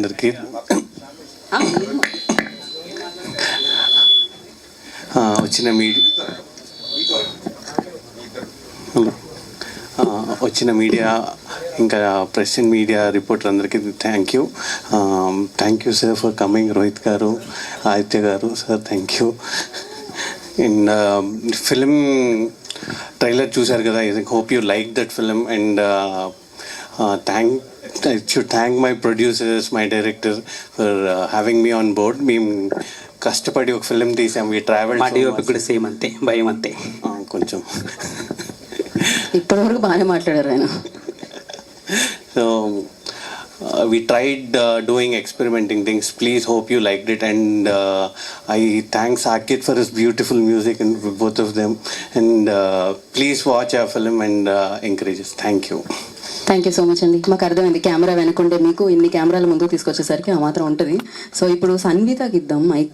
అందరికీ. వచ్చిన మీడియా వచ్చిన మీడియా ఇంకా ప్రెస్ అండ్ మీడియా రిపోర్టర్ అందరికీ thank you thank you sir for coming Rohit గారు ఆదిత్య గారు sir thank you and film trailer చూశారు కదా I hope you like that film and thank I should thank my producers my director for having me on board మేము కష్టపడి ఒక film తీసాం ఈ travel మా డిఓపి కూడా సేమ్ అంతే భయం అంతే. కొంచెం. ఇప్పటివరకు బాగానే మాట్లాడారు ఆయన. Uh, we tried uh, doing experimenting things. Please hope you liked it, and uh, I thank Sakit for his beautiful music and both of them. And uh, please watch our film and uh, encourage us. Thank you. Thank you so much అండి మాకు అర్థమైంది camera వెనకుండే మీకు ఇన్ని కెమెరాల ముందుకు తీసుకొచ్చేసరికి ఆ మాత్రం ఉంటుంది సో ఇప్పుడు సంగీతకి ఇద్దాం మైక్